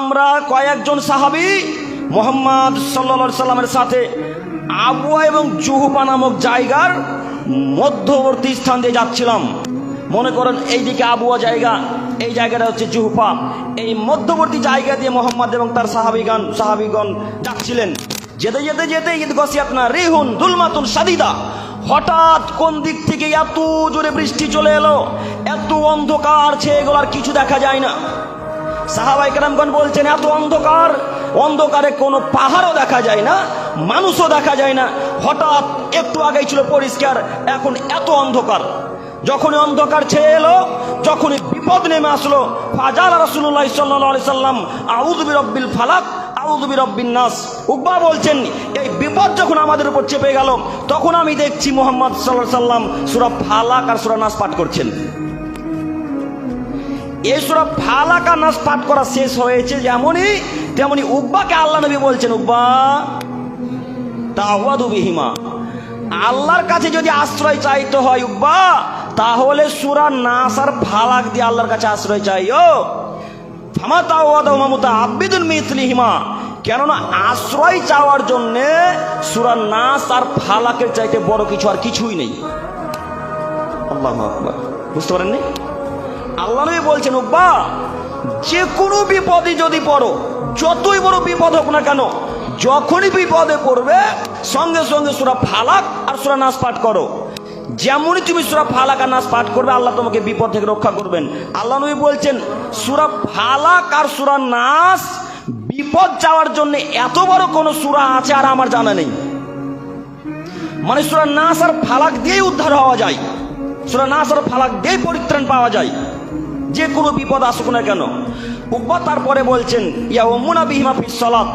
আমরা কয়েকজন সাহাবি মোহাম্মদ সাল্লা সাল্লামের সাথে আবুয়া এবং জুহুপা নামক জায়গার মধ্যবর্তী স্থান দিয়ে যাচ্ছিলাম। মনে করেন এইদিকে আবুয়া জায়গা, এই জায়গাটা হচ্ছে জুহুপা এই মধ্যবর্তী জায়গা দিয়ে মোহাম্মদ এবং তার সাহাবিগান সাহাবিগণ যাচ্ছিলেন। যেতে যেতে যেতে ঈদ গসি আপনার রেহুন দুলমাতুন সাদিদা। হঠাৎ কোন দিক থেকে এত জোরে বৃষ্টি চলে এলো, এত অন্ধকার ছেয়ে গেল আর কিছু দেখা যায় না। সাহাবাই কেরামগণ বলছেন, এত অন্ধকার। অন্ধকারে কোনো পাহাড়ও দেখা যায় না, মানুষও দেখা যায় না। হঠাৎ একটু আগেই ছিল পরিষ্কার, এখন এত অন্ধকার। যখনই অন্ধকার ছেয়ে এলো, যখনই বিপদ নেমে আসলো, ফাজাল রাসুল্লাহ সাল্লাহ সাল্লাম আউদবি রব্বিল ফালাক আউদবি রব্বিন নাস। উকবা বলছেন, এই বিপদ যখন আমাদের উপর চেপে গেল, তখন আমি দেখছি মোহাম্মদ সাল্লাহ সাল্লাম সুরা ফালাক আর সুরা নাস পাঠ করছেন। এই সুরা ফালাকা নাস পাঠ করা শেষ হয়েছে, যেমনই তেমনি উব্বাকে আল্লাহ নবী বলছেন, উকবা তাওয়াদু বিহিমা। আল্লাহর কাছে যদি আশ্রয় চাইতে হয় উব্বা তাহলে সুরা নাস আর ফালাক দিয়ে আল্লাহর কাছে আশ্রয় চাইও। ফামা তাওয়াদু আব্বিদুল মিসলিহিমা। কেননা আশ্রয় চাওয়ার জন্যে সুরা নাস আর ফালাকের চাইতে বড় কিছু আর কিছুই নেই। আল্লাহ বুঝতে পারেননি? আল্লাহ নবী বলছেন, উব্বা যে কোনো বিপদে যদি পড়ো, যতই বড় বিপদ হোক না কেন, যখনই বিপদে পড়বে, সঙ্গে সঙ্গে সুরা ফালাক আর সুরা নাচ পাঠ করো। যেমনই তুমি সুরা ফালাক আর নাচ পাঠ করবে, আল্লাহ তোমাকে বিপদ থেকে রক্ষা করবেন। আল্লাহ নবী বলছেন, সুরা ফালাক আর সুরা নাচ বিপদ যাওয়ার জন্য এত বড় কোনো সুরা আছে আর আমার জানা নেই। মানে সুরা নাস আর ফালাক দিয়েই উদ্ধার হওয়া যায়। সুরা নাস আর ফালাক দিয়েই পরিত্রাণ পাওয়া যায়। যে কোনো বিপদ আসুক না কেন। উব্বা তারপরে বলছেন, ইয়া ওমুনা বিহিমা ফিস সলাত।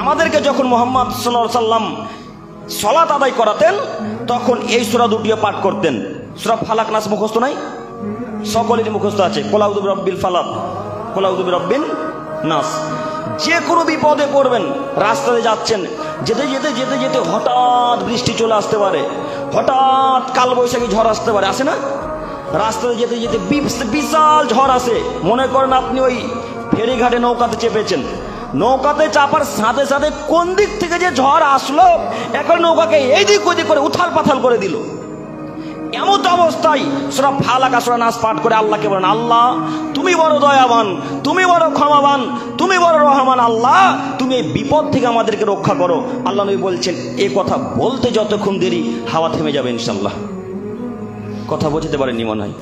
আমাদেরকে যখন মোহাম্মদ সাল্লাম সলাত আদায় করাতেন, তখন এই সুরা দুটিও পাঠ করতেন। সুরা ফালাক নাস মুখস্থ নাই? সকলেরই মুখস্থ আছে। কোলাউদুব রব্বিল ফালাক কোলাউদুব রব্বিন নাস। যে কোনো বিপদে পড়বেন, রাস্তাতে যাচ্ছেন, যেতে যেতে যেতে যেতে হঠাৎ বৃষ্টি চলে আসতে পারে। হঠাৎ কালবৈশাখী ঝড় আসতে পারে। আসে না? রাস্তাতে যেতে যেতে বিশাল ঝড় আসে। মনে করেন আপনি ওই ফেরিঘাটে নৌকাতে চেপেছেন। নৌকাতে চাপার সাথে সাথে কোন দিক থেকে যে ঝড় আসলো এখন নৌকাকে এই দিক ওদিক করে উথাল পাথাল করে দিল। এমন অবস্থায় সুরা ফালাকা, সুরা নাচ পাঠ করে আল্লাহকে বলেন, আল্লাহ, তুমি বড় দয়াবান, তুমি বড় ক্ষমাবান, তুমি বড় রহমান, আল্লাহ, তুমি এই বিপদ থেকে আমাদেরকে রক্ষা করো। আল্লাহ নবী বলছেন, এ কথা বলতে যতক্ষণ দেরি, হাওয়া থেমে যাবে ইনশাল্লাহ কথা বোঝাতে পারেনি মনে হয়।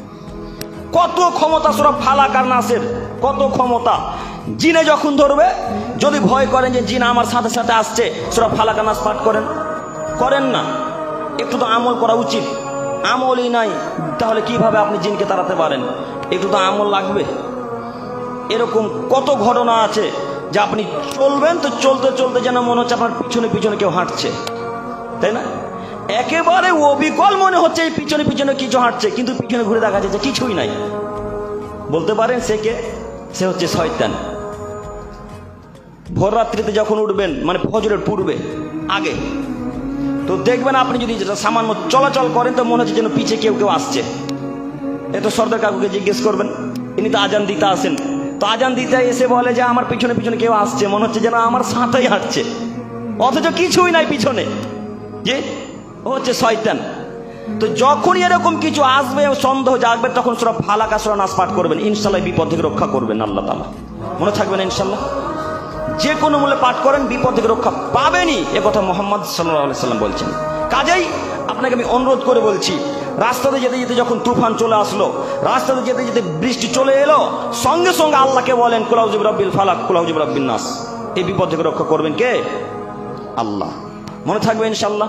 কত ক্ষমতা সুরা ফালাকার নাসের, কত ক্ষমতা। জিনে যখন ধরবে, যদি ভয় করেন যে জিন আমার সাথে সাথে আসছে, সুরা ফালাকা নাস পাঠ করেন। করেন না। একটু তো আমল করা উচিত। আমলই নাই, তাহলে কীভাবে আপনি জিনকে তাড়াতে পারেন? একটু তো আমল লাগবে। এরকম কত ঘটনা আছে যে আপনি চলবেন, তো চলতে চলতে যেন মনে হচ্ছে আপনার পিছনে পিছনে কেউ হাঁটছে। তাই না? একেবারে অবিকল মনে হচ্ছে এই পিছনে পিছনে কিছু হাঁটছে, কিন্তু পিছনে ঘুরে দেখা যাচ্ছে কিছুই নাই। বলতে পারেন সে কে? সে হচ্ছে শয়তান। ভোর রাত্রিতে যখন উঠবেন মানে ফজরের পূর্বে, আগে, তো দেখবেন আপনি যদি সামান্য চলাচল করেন, তো মনে হচ্ছে যেন পিছে কেউ কেউ আসছে। এ তো সর্দার কাকুকে জিজ্ঞেস করবেন, ইনি তো আজান দিতে আসেন। তো আজান দিতে এসে বলে যে, আমার পিছনে পিছনে কেউ আসছে। মনে হচ্ছে যেন আমার সাঁতাই হাঁটছে। অথচ কিছুই নাই পিছনে। যে ও হচ্ছে শয়তান। তো যখনই এরকম কিছু আসবে, সন্দেহ জাগবে, তখন সুরা ফালাকা, সুরা নাচ পাঠ করবেন। ইনশাল্লাহ বিপদ থেকে রক্ষা করবেন আল্লাহ তালা মনে থাকবেন ইনশাল্লাহ যে কোনো মূল্যে পাঠ করেন, বিপদ থেকে রক্ষা পাবেনই। এ কথা মোহাম্মদ সাল্লাহ সাল্লাম বলছেন। কাজেই আপনাকে আমি অনুরোধ করে বলছি, রাস্তাতে যেতে যেতে যখন তুফান চলে আসলো, রাস্তাতে যেতে যেতে বৃষ্টি চলে এলো, সঙ্গে সঙ্গে আল্লাহকে বলেন কুলাউজিব রব্বিল ফালাক কুলাউজিব রব্বিন নাস। এই বিপদ থেকে রক্ষা করবেন কে? আল্লাহ। মনে থাকবে ইনশাল্লাহ